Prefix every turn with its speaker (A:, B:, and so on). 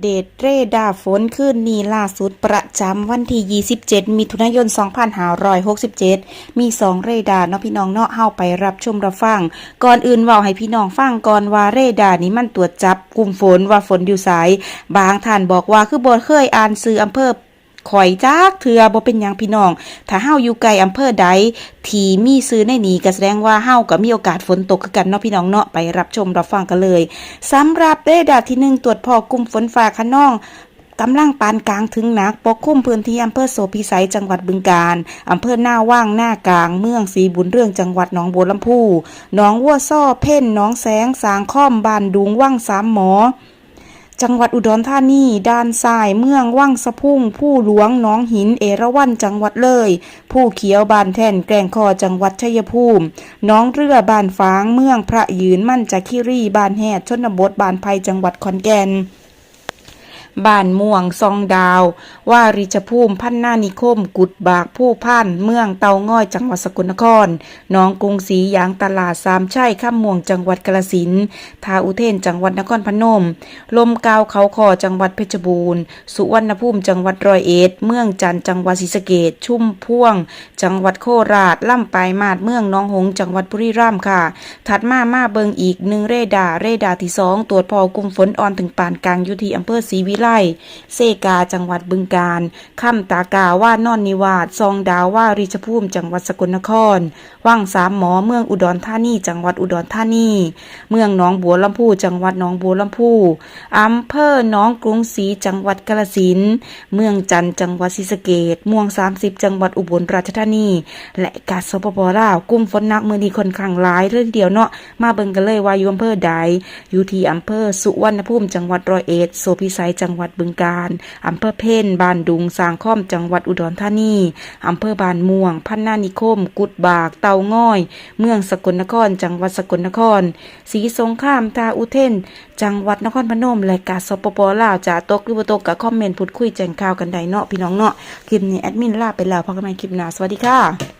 A: เดตเรดาฝนขึ้นนี่ล่าสุดประจำวันที่ 27 มิถุนายน 2567 มี 2 เรดาเนาะพี่น้องเนาะเฮาไปรับชมรับฟัง ก่อนอื่นเว้าให้พี่น้องฟังก่อนว่าเรดานี้มันตรวจจับกลุ่มฝนว่าฝนอยู่สาย บางท่านบอกว่าคือบ่เคยอ่านซื้ออำเภอ ข่อยจักเถือบ่เป็นหยังพี่น้อง ถ้าเฮาอยู่ไกลอำเภอใดที่มีซื้อในนี้ก็แสดงว่าเฮาก็มีโอกาสฝนตกคือกันเนาะพี่น้องเนาะไปรับชมรับฟังกันเลยสำหรับเรดาร์ที่หนึ่งตรวจพอกลุ่มฝนฟ้าคะนองกำลังปานกลางถึงหนัก ปกคลุมพื้นที่อำเภอโสพิสัยจังหวัดบึงกาฬอำเภอหน้าว่างหน้ากลาง เมืองศรีบุญเรื่องจังหวัดหนองบัวลำพูหนองวัวซ้อเพ่นหนองแสงสางค้อมบ้านดุงว่างสามหมอ จังหวัดอุดรธานีด้านซ้ายเมืองว่างสะพุ่ง ผู้หลวงน้องหินเอราวัณจังหวัดเลย ผู้เขียวบานแท่นแกลงคอจังหวัดชัยภูมิ น้องเรือบานฟางเมืองพระยืนมั่นจักคิรีบานแหดชนบทบานไพจังหวัดขอนแก่น บ้านม่วงซองดาว ว่าริชภูมิพันนานิคม กุดบากผู้พันเมืองเตาง่อยจังหวัดสกลนครน้องกรุงศรียางตลาดสามชัยข้ามม่วงจังหวัดกาฬสินทาอุเทนจังหวัดนครพนม ลมกาวเขาคอจังหวัดเพชรบูรณ์ สุวรรณภูมิจังหวัดร้อยเอ็ดเมืองจันจังหวัดศรีสะเกษชุ่มพ่วง จังหวัดโคราชล่ำปลายมาดเมืองน้องหงจังหวัดบุรีรัมย์ค่ะ ถัดมามาเบิงอีกหนึ่งเรดาเรดาที่สองตรวจพอกลุ่มฝนอ่อนถึงปานกลางอยู่ที่อำเภอศรีวิไลเซกาจังหวัดบึงกาฬค่ำตากาว่านอนนิวาสซองดาวว่าริชภูมิจังหวัดสกลนคร ว่างสามหมอเมืองอุดรธานีจังหวัดอุดรธานีเมืองหนองบัวลำพูจังหวัดหนองบัวลำพูอำเภอหนองกรุงศรีจังหวัดกาฬสินเมืองจันจังหวัดศรีสะเกษม่วง 30 จังหวัดอุบลราชธานี และกาสปปลาวกลุ่มฝนหนักมือนีคนข้างหลายเรื่องเดียวเนาะมาเบิ่งกันเลยว่าอยู่อำเภอใดอยู่ที่อำเภอสุวรรณภูมิจังหวัดร้อยเอ็ดโสพิสัยจังังหวัดบึงกาฬอำเภอเพ่นบานดุงสางค้อมจังหวัดอุดรธานีอำเภอบานม่วง พันนานิคม กุดบาก เตาง่อย เมืองสกลนคร จังหวัดสกลนครศรีสงครามทาอุเทน จังหวัดนครพนมและกาสปปลาวจะตกหรือบ่ตกกับคอมเมนต์พูดคุยแจ้งข่าวกันได้เนาะพี่น้องเนาะคลิปนี้แอดมินลาไปแล้วพบกันใหม่คลิปหน้าสวัสดีค่ะ